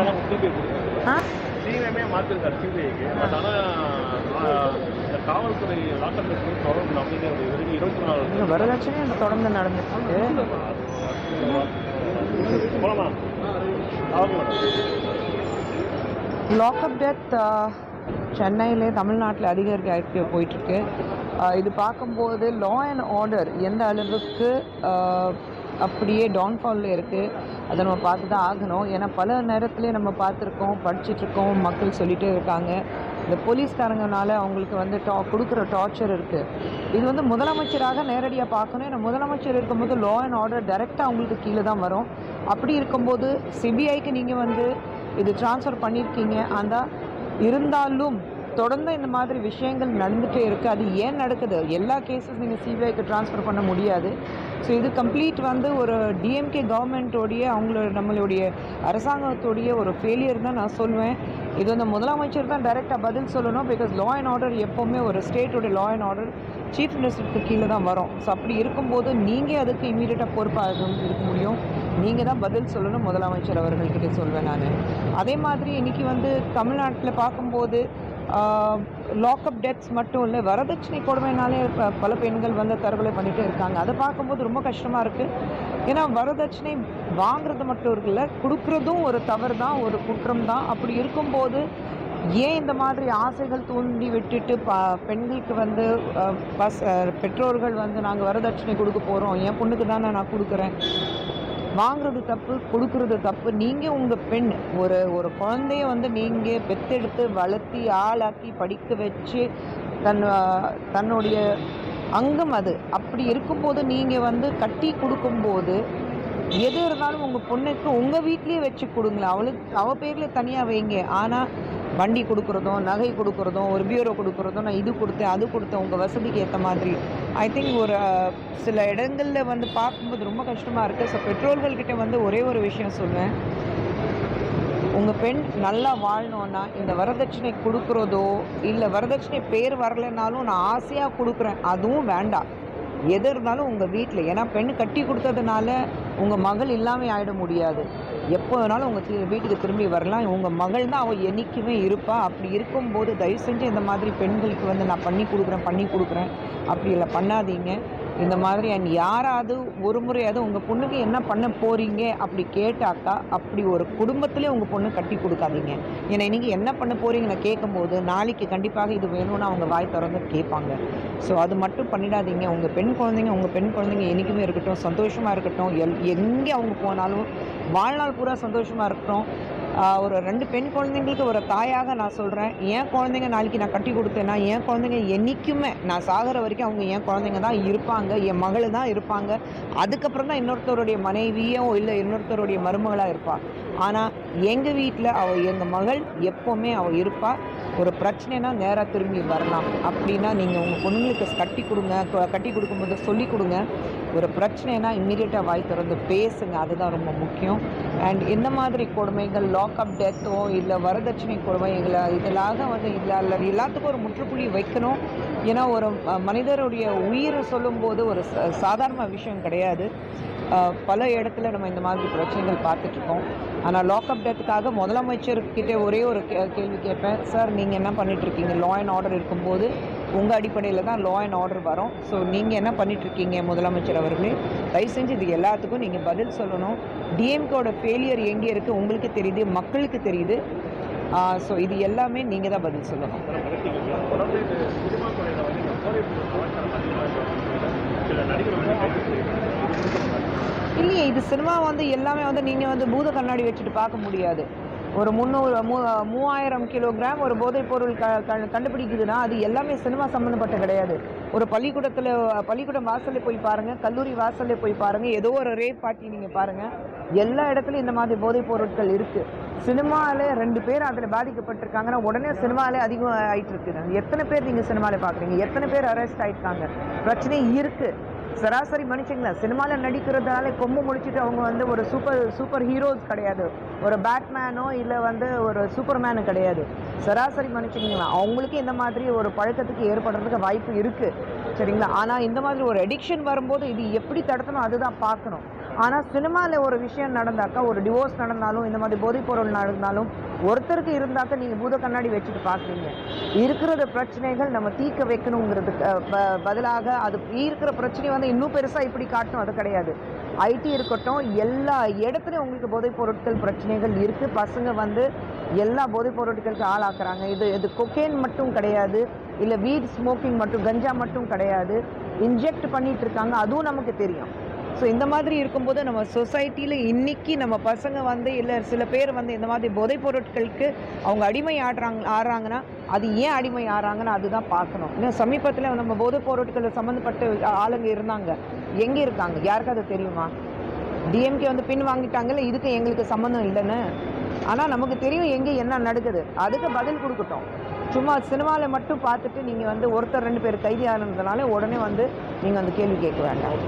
ஆ. CMA மாற்றிருக்காரு சிபிஐக்கு. But ஆனால் இந்த காவல்துறை லாக்கப் தொடர்பு நம்பிக்கை வரைக்கும் இருபத்தி நாலு இங்க வரதட்சணை அங்க தொடர்ந்து நடந்துட்டு இருக்கு போலாமா லாக்அப் டெத் சென்னையிலே தமிழ்நாட்டில் அதிகரிக்க போயிட்டுருக்கு. இது பார்க்கும்போது லா அண்ட் ஆர்டர் எந்த அளவுக்கு அப்படியே டவுன்ஃபாலில் இருக்குது அதை நம்ம பார்த்து தான் ஆகணும். ஏன்னா பல நேரத்துலேயே நம்ம பார்த்துருக்கோம் படிச்சுட்ருக்கோம் மக்கள் சொல்லிகிட்டே இருக்காங்க. இந்த போலீஸ்காரங்கனால அவங்களுக்கு வந்து டா கொடுக்குற டார்ச்சர் இருக்குது இது வந்து முதலமைச்சராக நேரடியாக பார்க்கணும். ஏன்னா முதலமைச்சர் இருக்கும்போது லா அண்ட் ஆர்டர் டைரெக்டாக அவங்களுக்கு கீழே தான் வரும். அப்படி இருக்கும்போது சிபிஐக்கு நீங்கள் வந்து இது ட்ரான்ஸ்ஃபர் பண்ணியிருக்கீங்க அந்த இருந்தாலும் தொடர்ந்து இந்த மாதிரி விஷயங்கள் நடந்துகிட்டே இருக்குது அது ஏன் நடக்குது? எல்லா கேஸஸ் நீங்கள் சிபிஐக்கு ட்ரான்ஸ்ஃபர் பண்ண முடியாது. ஸோ இது கம்ப்ளீட் வந்து ஒரு டிஎம்கே கவர்மெண்ட்டோடைய அவங்களோட நம்மளுடைய அரசாங்கத்தோடைய ஒரு ஃபெயிலியர் தான் நான் சொல்லுவேன் இது வந்து முதலமைச்சர் தான் டைரெக்டாக பதில் சொல்லணும். பிகாஸ் லா அண்ட் ஆர்டர் எப்போவுமே ஒரு ஸ்டேட்டோடைய லா அண்ட் ஆர்டர் சீஃப் மினிஸ்டருக்கு கீழே தான் வரும். ஸோ அப்படி இருக்கும்போது நீங்கள் அதுக்கு இமீடியட்டாக பொறுப்பாக இருக்க முடியும். நீங்கள் தான் பதில் சொல்லணும். முதலமைச்சர் அவர்கள்கிட்ட சொல்வேன் நான். அதே மாதிரி இன்றைக்கி வந்து தமிழ்நாட்டில் பார்க்கும்போது லாக்அப் டெத்ஸ் மட்டும் இல்லை வரதட்சணை கொடுமைனாலே பல பெண்கள் வந்து தற்கொலை பண்ணிகிட்டே இருக்காங்க. அதை பார்க்கும்போது ரொம்ப கஷ்டமாக இருக்குது ஏன்னா வரதட்சணை வாங்குறது மட்டும் இருக்குல்ல கொடுக்குறதும் ஒரு தவறு தான் ஒரு குற்றம் தான் அப்படி இருக்கும்போது ஏன் இந்த மாதிரி ஆசைகள் தூண்டி விட்டுட்டு ப பெண்களுக்கு வந்து பஸ் பெற்றோர்கள் வந்து நாங்கள் வரதட்சணை கொடுக்க போகிறோம் என் பொண்ணுக்கு தானே நான் கொடுக்குறேன்? வாங்குறது தப்பு கொடுக்கறது தப்பு. நீங்கள் உங்கள் பெண் ஒரு ஒரு குழந்தைய வந்து நீங்கள் பெத்தெடுத்து வளர்த்தி ஆளாக்கி படிக்க வச்சு தன் தன்னுடைய அங்கம் அது. அப்படி இருக்கும்போது நீங்கள் வந்து கட்டி கொடுக்கும்போது எது இருந்தாலும் உங்கள் பொண்ணுக்கு உங்கள் வீட்லேயே வச்சு கொடுங்களேன். அவளுக்கு அவள் பேரில் தனியாக வைங்க. ஆனால் வண்டி கொடுக்குறதும் நகை கொடுக்குறதும் ஒரு பியூரோ கொடுக்குறதும் நான் இது கொடுத்தேன் அது கொடுத்தேன் உங்கள் வசதிக்கு ஏற்ற மாதிரி. ஐ திங்க் ஒரு சில இடங்களில் வந்து பார்க்கும்போது ரொம்ப கஷ்டமாக இருக்குது ஸோ பெற்றோர்கள்கிட்ட வந்து ஒரே ஒரு விஷயம் சொல்லுவேன். உங்கள் பெண் நல்லா வாழணும்னா இந்த வரதட்சணை கொடுக்குறதோ இல்லை வரதட்சணை பேர் வரலைனாலும் நான் ஆசையாக கொடுக்குறேன் அதுவும் வேண்டாம். எது இருந்தாலும் உங்கள் வீட்டில் ஏன்னா பெண் கட்டி கொடுத்ததுனால உங்கள் மகள் இல்லாமல் ஆகிட முடியாது. எப்போ வேணாலும் உங்கள் வீட்டுக்கு திரும்பி வரலாம். உங்கள் மகள் தான் அவள் என்றைக்குமே இருப்பாள் அப்படி இருக்கும்போது தயவு செஞ்சு இந்த மாதிரி பெண்களுக்கு வந்து நான் பண்ணி கொடுக்குறேன் பண்ணி கொடுக்குறேன். அப்படி இல்லை பண்ணாதீங்க. இந்த மாதிரி அண்ட் யாராவது ஒரு முறையாவது உங்கள் பொண்ணுக்கு என்ன பண்ண போகிறீங்க அப்படி கேட்டாக்கா அப்படி ஒரு குடும்பத்திலே உங்கள் பொண்ணு கட்டி கொடுக்காதீங்க. ஏன்னா இன்றைக்கி என்ன பண்ண போகிறீங்கன்னு கேட்கும்போது நாளைக்கு கண்டிப்பாக இது வேணும்னு அவங்க வாய் திறந்து கேட்பாங்க. ஸோ அது மட்டும் பண்ணிடாதீங்க. உங்கள் பெண் குழந்தைங்க அவங்க பெண் குழந்தைங்க என்றைக்குமே இருக்கட்டும் சந்தோஷமாக இருக்கட்டும் எல் எங்கே அவங்க போனாலும் வாழ்நாள் பூரா சந்தோஷமாக இருக்கட்டும். ஒரு ரெண்டு பெண் குழந்தைங்களுக்கு ஒரு தாயாக நான் சொல்கிறேன் என் குழந்தைங்க நாளைக்கு நான் கட்டி கொடுத்தேன்னா என் குழந்தைங்க என்றைக்குமே நான் சாகிற வரைக்கும் அவங்க என் குழந்தைங்க தான் இருப்பாங்க என் மகள் தான் இருப்பாங்க. அதுக்கப்புறம் தான் இன்னொருத்தருடைய மனைவியோ இல்லை இன்னொருத்தருடைய மருமகளாக இருப்பாள் ஆனால் எங்கள் வீட்டில் அவள் எங்கள் மகள் எப்போவுமே அவள் இருப்பாள் ஒரு பிரச்சனைனா நேராக திரும்பி வரலாம். அப்படின்னா நீங்கள் உங்கள் பொண்ணுங்களுக்கு கட்டி கொடுங்க க- கட்டி கொடுக்கும்போது சொல்லி கொடுங்க. ஒரு பிரச்சனைனா இம்மீடியட்டாக வாய் திறந்து பேசுங்க. அதுதான் ரொம்ப முக்கியம். அண்ட் இந்த மாதிரி கொடுமைகள் லாக்அப் டெத்தோ இல்லை வரதட்சணை கொடுமைகளை இதெல்லாம் வந்து இதில் எல்லாத்துக்கும் ஒரு முற்றுப்புள்ளி வைக்கணும். ஏன்னா ஒரு மனிதருடைய உயிரை சொல்லும்போது ஒரு சாதாரண விஷயம் கிடையாது. பல இடத்துல நம்ம இந்த மாதிரி பிரச்சனைகள் பார்த்துட்ருக்கோம். ஆனால் லாக்அப் டெத்துக்காக முதலமைச்சர்கிட்ட ஒரே ஒரு கே கேள்வி கேட்பேன். சார் நீங்கள் என்ன பண்ணிகிட்ருக்கீங்க லா அண்ட் ஆர்டர் இருக்கும்போது உங்கள் அடிப்படையில் தான் லா அண்ட் ஆர்டர் வரும். ஸோ நீங்கள் என்ன பண்ணிகிட்ருக்கீங்க முதலமைச்சர் அவர்களே? தயவு செஞ்சு இது எல்லாத்துக்கும் நீங்கள் பதில் சொல்லணும். டிஎம்கோட ஃபெயிலியர் எங்கே இருக்குது உங்களுக்கு தெரியுது மக்களுக்கு தெரியுது. ஸோ இது எல்லாமே நீங்கள் தான் பதில் சொல்லணும். இல்லையே இது சினிமா வந்து எல்லாமே வந்து நீங்கள் வந்து பூத கண்ணாடி வச்சுட்டு பார்க்க முடியாது. ஒரு முந்நூறு மூ மூவாயிரம் கிலோகிராம் ஒரு போதைப் பொருள் க கண்டுபிடிக்குதுன்னா அது எல்லாமே சினிமா சம்மந்தப்பட்ட கிடையாது. ஒரு பள்ளிக்கூடத்தில் பள்ளிக்கூடம் வாசலில் போய் பாருங்கள் கல்லூரி வாசலில் போய் பாருங்கள் ஏதோ ஒரு ரேப் பார்ட்டி நீங்கள் பாருங்கள் எல்லா இடத்துலையும் இந்த மாதிரி போதைப் பொருட்கள் இருக்குது சினிமாவில் ரெண்டு பேர் அதில் பாதிக்கப்பட்டிருக்காங்கன்னா உடனே சினிமாவில் அதிகம் ஆகிட்டு இருக்குது எத்தனை பேர் நீங்கள் சினிமாவில் பார்க்குறீங்க எத்தனை பேர் அரெஸ்ட் ஆகிருக்காங்க பிரச்சனை இருக்குது சராசரி மனுஷங்களா? சினிமாவில் நடிக்கிறதுனால கொம்பு முடிச்சுட்டு அவங்க வந்து ஒரு சூப்பர் சூப்பர் ஹீரோஸ் கிடையாது. ஒரு பேட்மேனோ இல்லை வந்து ஒரு சூப்பர்மேனு கிடையாது. சராசரி மனுஷங்களா? அவங்களுக்கு இந்த மாதிரி ஒரு பழக்கத்துக்கு ஏற்படுறதுக்கு வாய்ப்பு இருக்குது சரிங்களா? ஆனால் இந்த மாதிரி ஒரு அடிக்ஷன் வரும்போது இது எப்படி தடுத்தணும் அதுதான் பார்க்கணும். ஆனால் சினிமாவில் ஒரு விஷயம் நடந்தாக்கா ஒரு டிவோர்ஸ் நடந்தாலும் இந்த மாதிரி போதைப்பொருள் நடந்தாலும் ஒருத்தருக்கு இருந்தாக்க நீங்கள் பூத கண்ணாடி வச்சுட்டு பார்க்குறீங்க இருக்கிறத பிரச்சனைகள் நம்ம தீர்க்க வைக்கணுங்கிறதுக்கு ப- பதிலாக அது இருக்கிற பிரச்சனை வந்து இன்னும் பெருசாக இப்படி காட்டணும் அது கிடையாது. ஐடி இருக்கட்டும் எல்லா இடத்துலையும் உங்களுக்கு போதைப் பொருட்கள் பிரச்சனைகள் இருக்குது பசங்க வந்து எல்லா போதைப் பொருட்களுக்கு ஆளாக்குறாங்க. இது இது கொக்கேன் மட்டும் கிடையாது. இல்லை வீட் ஸ்மோக்கிங் மட்டும் கஞ்சா மட்டும் கிடையாது. இன்ஜெக்ட் பண்ணிட்டு இருக்காங்க. அதுவும் நமக்கு தெரியும். ஸோ இந்த மாதிரி இருக்கும்போது நம்ம சொசைட்டியில் இன்னைக்கு நம்ம பசங்க வந்து இல்லை சில பேர் வந்து இந்த மாதிரி போதைப் பொருட்களுக்கு அவங்க அடிமை ஆடுறாங்க ஆடுறாங்கன்னா அது ஏன் அடிமை ஆடுறாங்கன்னு அதுதான் பார்க்கணும். இன்னும் சமீபத்தில் நம்ம போதைப் பொருட்கள் சம்மந்தப்பட்ட ஆளுங்க இருந்தாங்க. எங்கே இருக்காங்க? யாருக்கு அது தெரியுமா? டிஎம்கே வந்து பின் வாங்கிட்டாங்கல்ல இதுக்கு எங்களுக்கு சம்மந்தம் இல்லைன்னு? ஆனால் நமக்கு தெரியும் எங்கே என்ன நடக்குது. அதுக்கு பதில் கொடுக்கட்டும். சும்மா சினிமாவில் மட்டும் பார்த்துட்டு நீங்கள் வந்து ஒருத்தர் ரெண்டு பேர் கைதி ஆனதுனால உடனே வந்து நீங்கள் அந்த கேள்வி கேட்க வேண்டாம்.